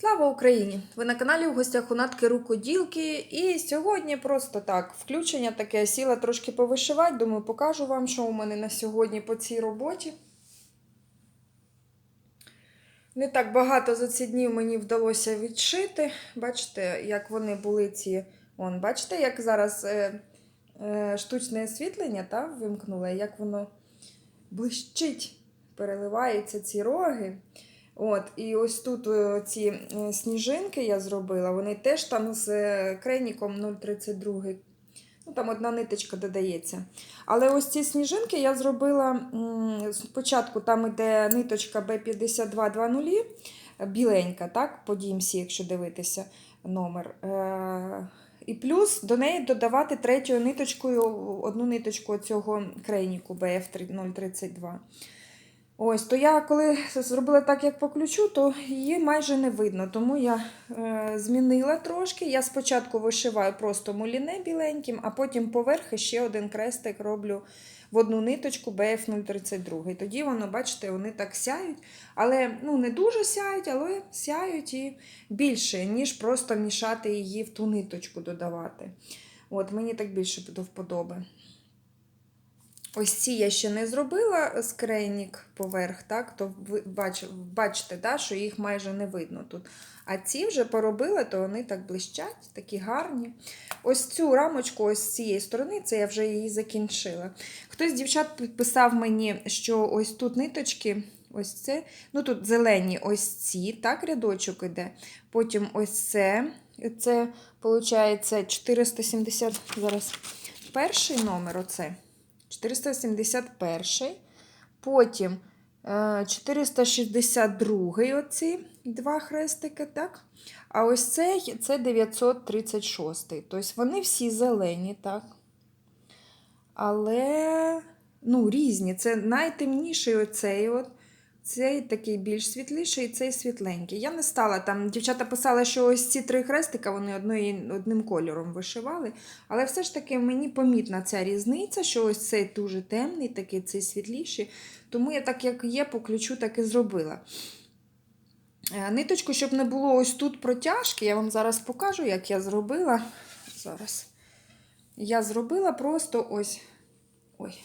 Слава Україні! Ви на каналі в гостях у Натки Рукоділки. І сьогодні просто так, включення таке, сіла трошки повишивати. Думаю, покажу вам, що у мене на сьогодні по цій роботі. Не так багато за ці дні мені вдалося відшити. Бачите, як вони були ці. Вон, бачите, як зараз е, е, штучне освітлення та, вимкнули, як воно блищить, переливаються ці роги. От, і ось тут е, ці е, сніжинки я зробила, вони теж там з е, крейніком 032. Ну, там одна ниточка додається. Але ось ці сніжинки я зробила спочатку, там іде ниточка B5220, біленька, так, по DMC, якщо дивитися номер. І плюс до неї додавати третьою ниточкою одну ниточку цього крейніку BF032. Ось, то я коли зробила так, як по ключу, то її майже не видно. Тому я е, змінила трошки. Я спочатку вишиваю просто муліне біленьким, а потім поверх ще один крестик роблю в одну ниточку BF032. Тоді воно, бачите, вони так сяють. Але ну, не дуже сяють, але сяють і більше, ніж просто мішати її в ту ниточку додавати. От, Мені так більше до вподоби. Ось ці я ще не зробила скрейнік поверх, так, то ви бач, бачите, да, що їх майже не видно тут. А ці вже поробила, то вони так блищать, такі гарні. Ось цю рамочку ось з цієї сторони, це я вже її закінчила. Хтось з дівчат підписав мені, що ось тут ниточки, ось це, ну тут зелені ось ці, так, рядочок іде. Потім ось це. Це, виходить, 470, зараз перший номер оце. 471, потім е, 462 оці два хрестики, так? А ось цей це 936. Тобто вони всі зелені, так? Але ну, різні. Це найтемніший оцей от. Цей такий більш світліший, цей світленький. Я не стала там. Дівчата писали, що ось ці три хрестика вони одної, одним кольором вишивали. Але все ж таки мені помітна ця різниця, що ось цей дуже темний, такий цей світліший. Тому я так, як є, по ключу так і зробила. Е, Ниточку, щоб не було ось тут протяжки, я вам зараз покажу, як я зробила. Зараз. Я зробила просто ось. Ой.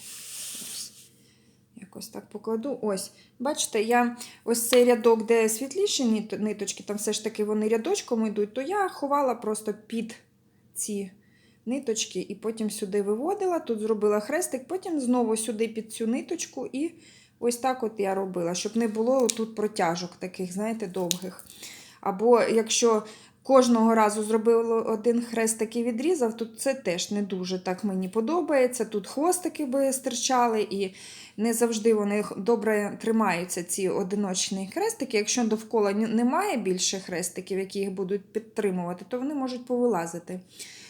Якось так покладу. Ось, бачите, я ось цей рядок, де світліші ниточки, там все ж таки вони рядочком йдуть, то я ховала просто під ці ниточки і потім сюди виводила, тут зробила хрестик, потім знову сюди під цю ниточку, і ось так от я робила, щоб не було тут протяжок таких, знаєте, довгих. Або якщо кожного разу зробила один хрестик і відрізав, то це теж не дуже так мені подобається. Тут хвостики би стирчали, і не завжди вони добре тримаються, ці одиночні хрестики. Якщо довкола немає більше хрестиків, які їх будуть підтримувати, то вони можуть повилазити.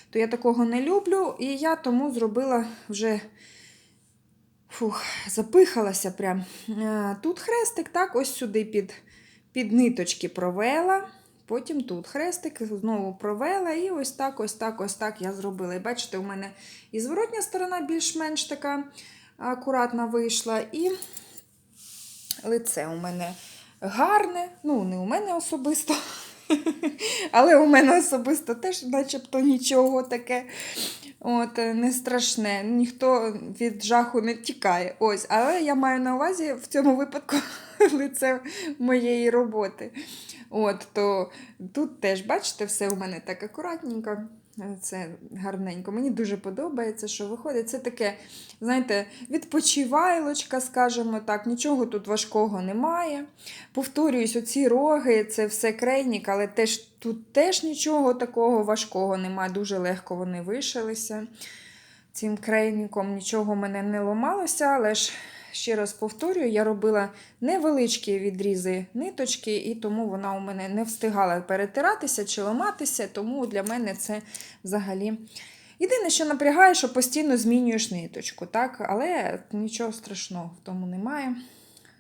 То я такого не люблю, і я тому зробила вже. Фух, запихалася прям. Тут хрестик, так, ось сюди під, під ниточки провела. Потім тут хрестик, знову провела, і ось так, ось так, ось так я зробила. І бачите, у мене і зворотня сторона більш-менш така акуратна вийшла, і лице у мене гарне. Ну, не у мене особисто, але у мене особисто теж, начебто, нічого таке. От, Не страшне, ніхто від жаху не тікає. Ось, Але я маю на увазі в цьому випадку лице моєї роботи. От, то Тут теж, бачите, все у мене так акуратненько. Це гарненько. Мені дуже подобається, що виходить. Це таке, знаєте, відпочивайлочка, скажімо так, нічого тут важкого немає. Повторююсь, оці роги, це все крейнік, але теж, тут теж нічого такого важкого немає. Дуже легко вони вишилися. Цим крейніком нічого мене не ламалося, але ж ще раз повторюю, я робила невеличкі відрізи ниточки, і тому вона у мене не встигала перетиратися чи ламатися, тому для мене це взагалі. Єдине, що напрягає, що постійно змінюєш ниточку, так? але нічого страшного в тому немає.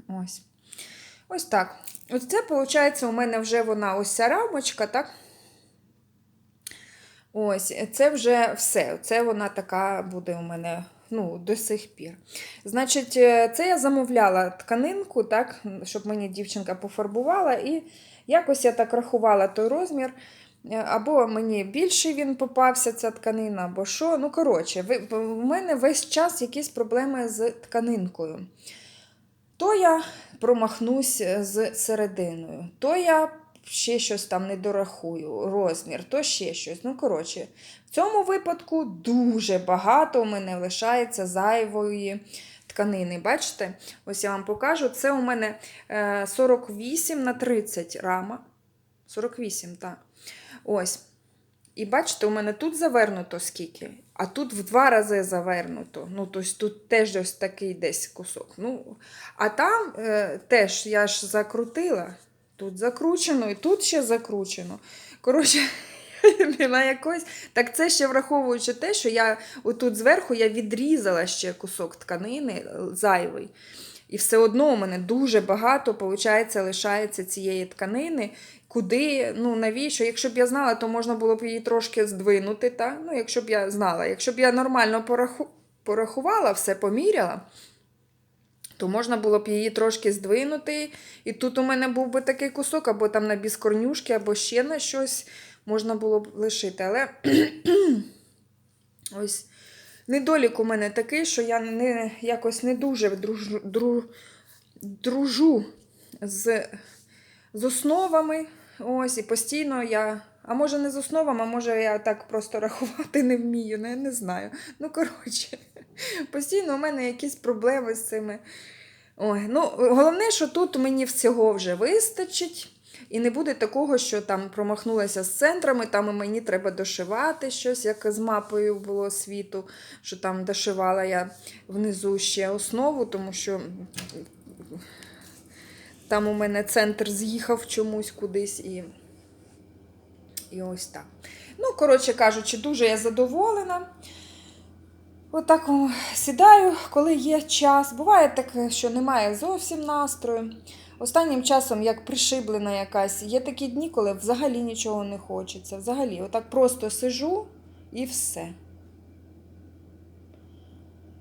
Ось Ось так. Ось це, виходить, у мене вже вона ось ця рамочка, так? Ось, це вже все. Це вона така буде у мене ну, до сих пір. Значить, е, це я замовляла тканинку, так, щоб мені дівчинка пофарбувала, і якось я так рахувала той розмір. Е, Або мені більший він попався, ця тканина, або що. Ну, коротше, в мене весь час якісь проблеми з тканинкою. То я промахнусь з серединою, то я ще щось там не дорахую, розмір, то ще щось. Ну, коротше, в цьому випадку дуже багато у мене лишається зайвої тканини. Бачите? Ось я вам покажу. Це у мене е, 48 на 30 рама. 48, так. Ось. І бачите, у мене тут завернуто скільки, а тут в два рази завернуто. Ну, тобто тут теж ось такий десь кусок. Ну, а там е, теж я ж закрутила. Тут закручено, і тут ще закручено. Коротше, на якось. Так це ще враховуючи те, що я отут зверху я відрізала ще кусок тканини е, зайвий. І все одно у мене дуже багато, виходить, лишається цієї тканини. Куди, ну навіщо? Якщо б я знала, то можна було б її трошки здвинути. Та? Ну, якщо б я знала, якщо б я нормально пораху... порахувала, все поміряла, то можна було б її трошки здвинути. І тут у мене був би такий кусок, або там на біскорнюшки, або ще на щось можна було б лишити. Але ось недолік у мене такий, що я не, якось не дуже дружу, дру, дружу з, з основами. Ось, і постійно я. А може не з основами, а може я так просто рахувати не вмію, ну, я не знаю. Ну, коротше, постійно у мене якісь проблеми з цими. Ой, ну, головне, що тут мені всього вже вистачить. І не буде такого, що там промахнулася з центрами, там і мені треба дошивати щось, як з мапою було світу, що там дошивала я внизу ще основу, тому що там у мене центр з'їхав чомусь кудись і, і ось так. Ну, коротше кажучи, дуже я задоволена. Отак сідаю, коли є час. Буває таке, що немає зовсім настрою. Останнім часом, як пришиблена якась, є такі дні, коли взагалі нічого не хочеться. Взагалі, отак просто сижу і все.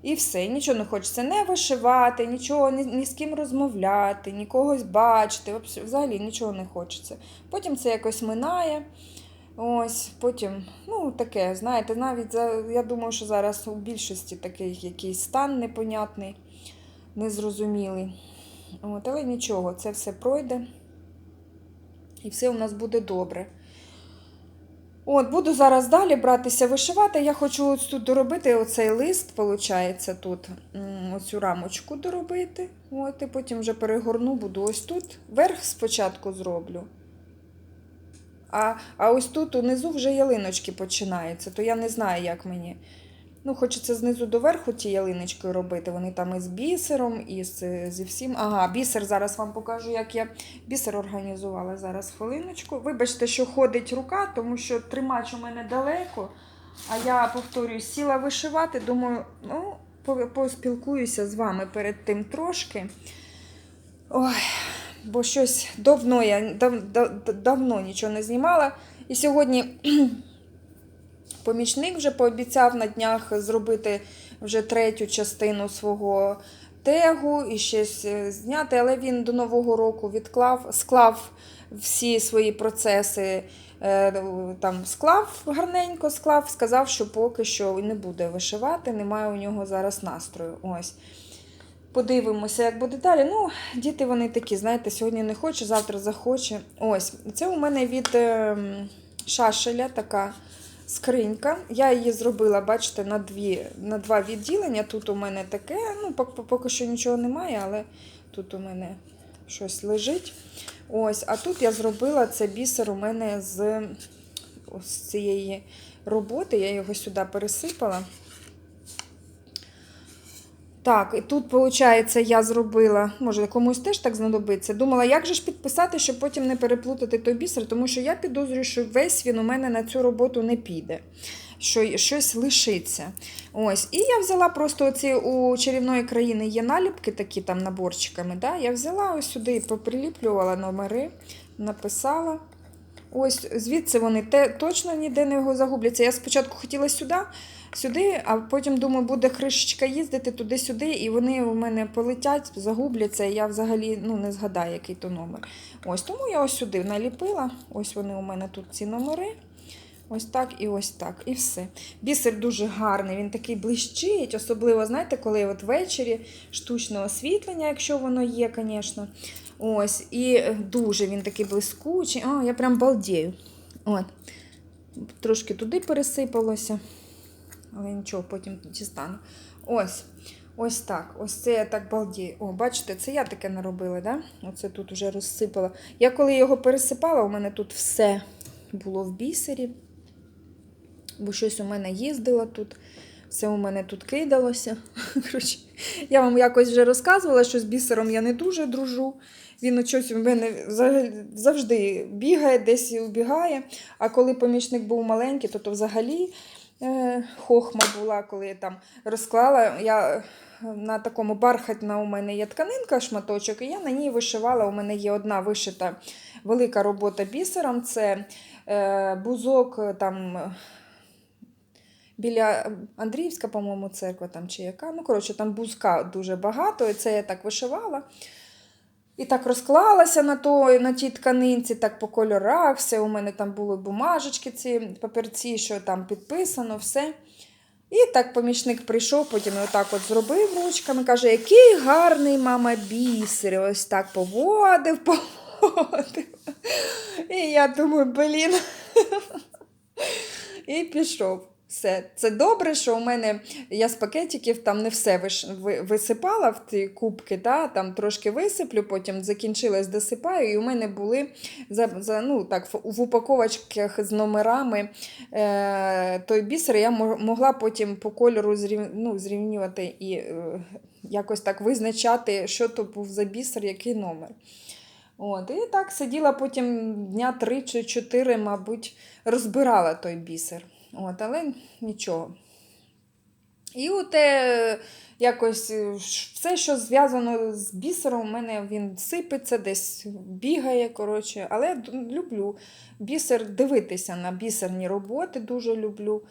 І все, нічого не хочеться не вишивати, нічого, ні, ні з ким розмовляти, ні когось бачити. Взагалі нічого не хочеться. Потім це якось минає. Ось, потім, ну, таке, знаєте, навіть я думаю, що зараз у більшості такий якийсь стан непонятний, незрозумілий. От, але нічого, це все пройде. І все у нас буде добре. От, буду зараз далі братися вишивати. Я хочу ось тут доробити оцей лист, виходить, тут оцю рамочку доробити. От, і потім вже перегорну, буду ось тут. Верх спочатку зроблю. А, а ось тут унизу вже ялиночки починаються, то я не знаю, як мені. Ну, хочеться знизу до верху ті ялиночки робити. Вони там із бісером, і з, зі всім. Ага, бісер зараз вам покажу, як я бісер організувала зараз хвилиночку. Вибачте, що ходить рука, тому що тримач у мене далеко. А я повторюю, сіла вишивати. Думаю, ну, поспілкуюся з вами перед тим трошки. Ой, бо щось давно я дав, дав- давно нічого не знімала. І сьогодні помічник вже пообіцяв на днях зробити вже третю частину свого тегу і щось зняти, але він до Нового року відклав, склав всі свої процеси. е, Там склав гарненько, склав, сказав, що поки що не буде вишивати, немає у нього зараз настрою. Ось. Подивимося, як буде далі. Ну, діти вони такі, знаєте, сьогодні не хоче, завтра захоче. Ось, це у мене від ем, шашеля така скринька. Я її зробила, бачите, на, дві, на два відділення. Тут у мене таке, ну, поки що нічого немає, але тут у мене щось лежить. Ось, а тут я зробила це бісер у мене з ось цієї роботи. Я його сюди пересипала. Так, і тут, виходить, я зробила, може, комусь теж так знадобиться. Думала, як же ж підписати, щоб потім не переплутати той бісер, тому що я підозрюю, що весь він у мене на цю роботу не піде, що щось лишиться. Ось. І я взяла просто оці у чарівної країни є наліпки, такі там наборчиками. Да? Я взяла ось сюди, поприліплювала номери, написала. Ось звідси вони те, точно ніде не загубляться. Я спочатку хотіла сюди, сюди, а потім думаю, буде кришечка їздити туди-сюди, і вони у мене полетять, загубляться, і я взагалі ну, не згадаю, який то номер. Ось тому я ось сюди наліпила. Ось вони у мене тут ці номери. Ось так і ось так. І все. Бісер дуже гарний, він такий блищить, особливо, знаєте, коли от ввечері штучне освітлення, якщо воно є, звісно. Ось, і дуже він такий блискучий. О, я прям балдію. От. Трошки туди пересипалося, але нічого, потім дістану. Ось. Ось так. Ось це я так балдію. О, бачите, це я таке наробила, да? Оце тут вже розсипала. Я коли його пересипала, у мене тут все було в бісері. Бо щось у мене їздило тут, все у мене тут кидалося. Я вам якось вже розказувала, що з бісером я не дуже дружу. Він щось у мене завжди бігає, десь і убігає. А коли помічник був маленький, то, то взагалі е, хохма була, коли я там розклала. Я е, на такому бархатна у мене є тканинка, шматочок, і я на ній вишивала. У мене є одна вишита велика робота бісером. Це е, бузок там. Біля Андріївська, по-моєму, церква там чи яка. Ну, коротше, там бузка дуже багато, і це я так вишивала. І так розклалася на, той, на тій тканинці, так по кольорах, все. У мене там були бумажечки, ці папірці, що там підписано, все. І так помічник прийшов, потім отак от зробив ручками, каже, який гарний мама бісер. Ось так поводив, поводив. І я думаю, блін. І пішов. Все. Це добре, що у мене я з пакетиків там не все висипала в ті кубки, да? там трошки висиплю, потім закінчилась, досипаю. І у мене були за, за, ну, так, в упаковочках з номерами е, той бісер. Я могла потім по кольору зрів... ну, зрівнювати і е, якось так визначати, що то був за бісер, який номер. От, і так сиділа потім дня три чи чотири, мабуть, розбирала той бісер. От, але нічого. І от е, якось е, все, що зв'язано з бісером, у мене він сипеться, десь бігає. коротше. Але люблю бісер, дивитися на бісерні роботи, дуже люблю.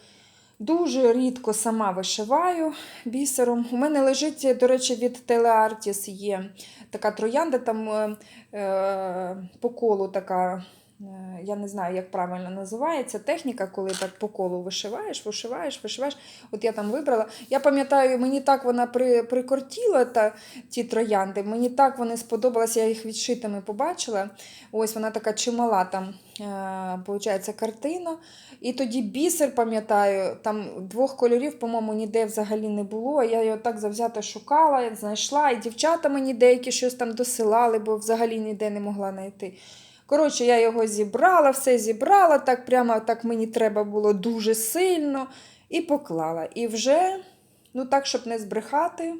Дуже рідко сама вишиваю бісером. У мене лежить, до речі, від Телеартіс є така троянда, там е, е, по колу така. Е, Я не знаю, як правильно називається техніка, коли так по колу вишиваєш, вишиваєш, вишиваєш. От я там вибрала. Я пам'ятаю, мені так вона при, прикортіла, та, ті троянди. Мені так вони сподобалися, я їх відшитими побачила. Ось вона така чимала там, е, картина. І тоді бісер, пам'ятаю, там двох кольорів, по-моєму, ніде взагалі не було. Я його так завзято шукала, знайшла, і дівчата мені деякі щось там досилали, бо взагалі ніде не могла знайти. Коротше, я його зібрала, все зібрала, так прямо так мені треба було дуже сильно, і поклала. І вже, ну так, щоб не збрехати,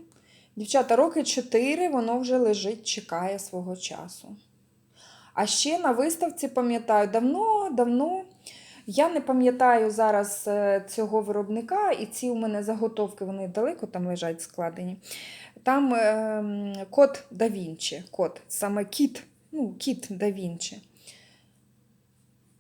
дівчата, роки 4 воно вже лежить, чекає свого часу. А ще на виставці, пам'ятаю, давно, давно. Я не пам'ятаю зараз е, цього виробника, і ці у мене заготовки, вони далеко там лежать складені. Там е, м, код да код, саме кіт, ну, кіт да Вінчі.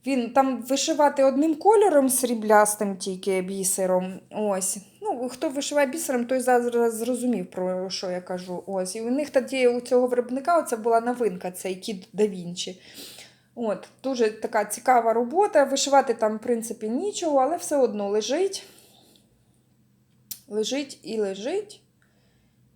Він там вишивати одним кольором сріблястим, тільки бісером. Ось. Ну, хто вишиває бісером, той зараз зрозумів, про що я кажу. Ось. І у них тоді у цього виробника це була новинка, цей кіт да Вінчі. От, дуже така цікава робота. Вишивати там, в принципі, нічого, але все одно лежить. Лежить і лежить.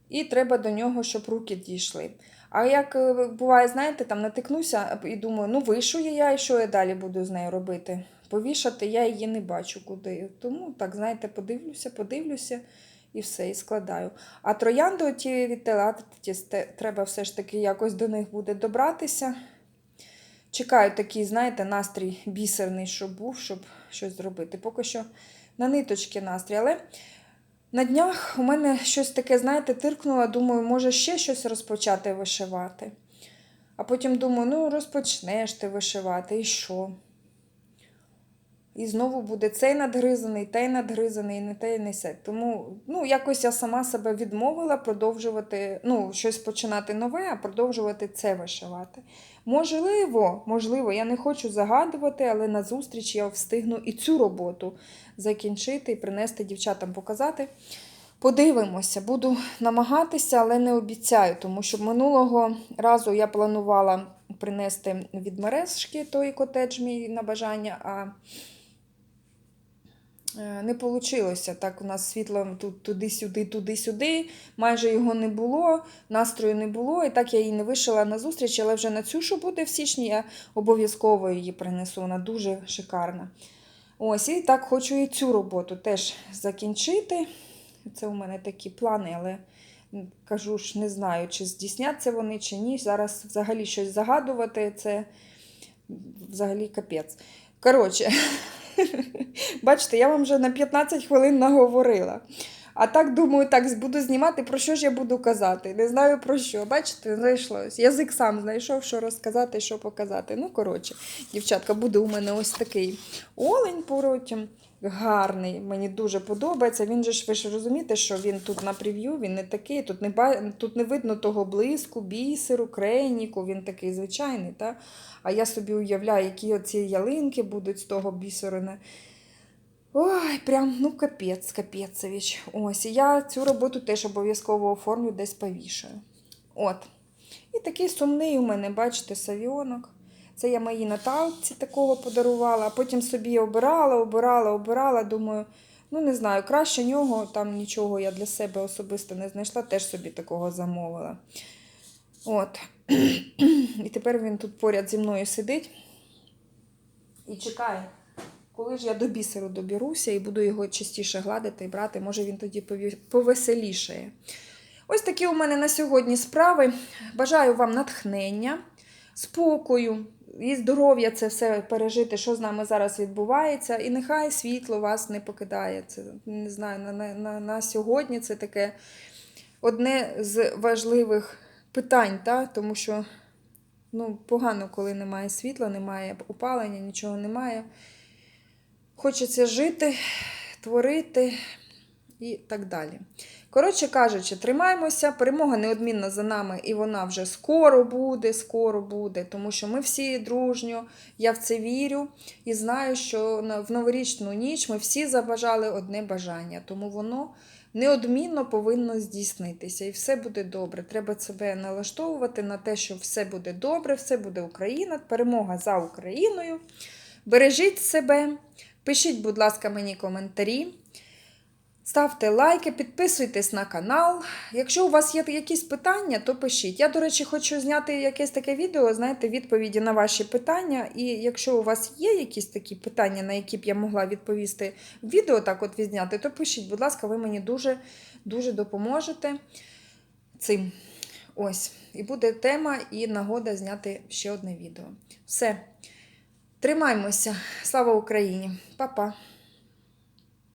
І треба до нього, щоб руки дійшли. А як е, буває, знаєте, там натикнуся і думаю, ну вишую я, і що я далі буду з нею робити? Повішати я її не бачу куди. Тому, так, знаєте, подивлюся, подивлюся і все, і складаю. А троянду ті від Телатис, треба все ж таки якось до них буде добратися. Чекаю такий, знаєте, настрій бісерний, щоб був, щоб щось зробити. Поки що на ниточки настрій. Але на днях у мене щось таке, знаєте, тиркнуло, думаю, може ще щось розпочати вишивати. А потім думаю, ну розпочнеш ти вишивати, і що? І знову буде цей надгризаний, той надгризаний, не те, не се. Тому ну, якось я сама себе відмовила продовжувати, ну, щось починати нове, а продовжувати це вишивати. Можливо, можливо, я не хочу загадувати, але на зустріч я встигну і цю роботу закінчити і принести дівчатам показати. Подивимося, буду намагатися, але не обіцяю, тому що минулого разу я планувала принести від мережки той котедж мій на бажання, а не вийшло. Так, у нас світло тут туди-сюди, туди-сюди, майже його не було, настрою не було, і так я її не вишила на зустріч, але вже на цю, що буде в січні, я обов'язково її принесу. Вона дуже шикарна. Ось, і так хочу і цю роботу теж закінчити. Це у мене такі плани, але кажу ж, не знаю, чи здійсняться вони, чи ні. Зараз взагалі щось загадувати, це взагалі капець. Коротше, бачите, я вам вже на 15 хвилин наговорила. А так думаю, так буду знімати, про що ж я буду казати. Не знаю про що. Бачите, знайшлось. Язик сам знайшов, що розказати, що показати. Ну, коротше, дівчатка, буде у мене ось такий олень потім. Гарний, мені дуже подобається. Він же ж ви ж розумієте, що він тут на прев'ю, він не такий, тут не, тут не видно того блиску, бісеру, крейніку, він такий звичайний. Та? А я собі уявляю, які оці ялинки будуть з того бісеру. Ой, прям ну капець, капецевич. Ось, і я цю роботу теж обов'язково оформлю, десь повішаю. От. І такий сумний у мене, бачите, савіонок. Це я моїй Наталці такого подарувала, а потім собі обирала, обирала, обирала. Думаю, ну не знаю, краще нього там нічого я для себе особисто не знайшла, теж собі такого замовила. От. І тепер він тут поряд зі мною сидить і чекає. Коли ж я до бісеру доберуся і буду його частіше гладити і брати, може він тоді повеселішає. Ось такі у мене на сьогодні справи. Бажаю вам натхнення, спокою і здоров'я це все пережити, що з нами зараз відбувається. І нехай світло вас не покидає. Це не знаю, на, на, на, сьогодні це таке одне з важливих питань, та? тому що ну, погано, коли немає світла, немає опалення, нічого немає. Хочеться жити, творити і так далі. Коротше кажучи, тримаємося, перемога неодмінно за нами, і вона вже скоро буде, скоро буде, тому що ми всі дружньо, я в це вірю і знаю, що в новорічну ніч ми всі забажали одне бажання, тому воно неодмінно повинно здійснитися, і все буде добре. Треба себе налаштовувати на те, що все буде добре, все буде Україна, перемога за Україною. Бережіть себе, пишіть, будь ласка, мені коментарі. Ставте лайки, підписуйтесь на канал. Якщо у вас є якісь питання, то пишіть. Я, до речі, хочу зняти якесь таке відео, знаєте, відповіді на ваші питання. І якщо у вас є якісь такі питання, на які б я могла відповісти відео, так от відзняти, то пишіть, будь ласка, ви мені дуже, дуже допоможете цим. Ось. І буде тема і нагода зняти ще одне відео. Все. Тримаймося. Слава Україні! Па-па!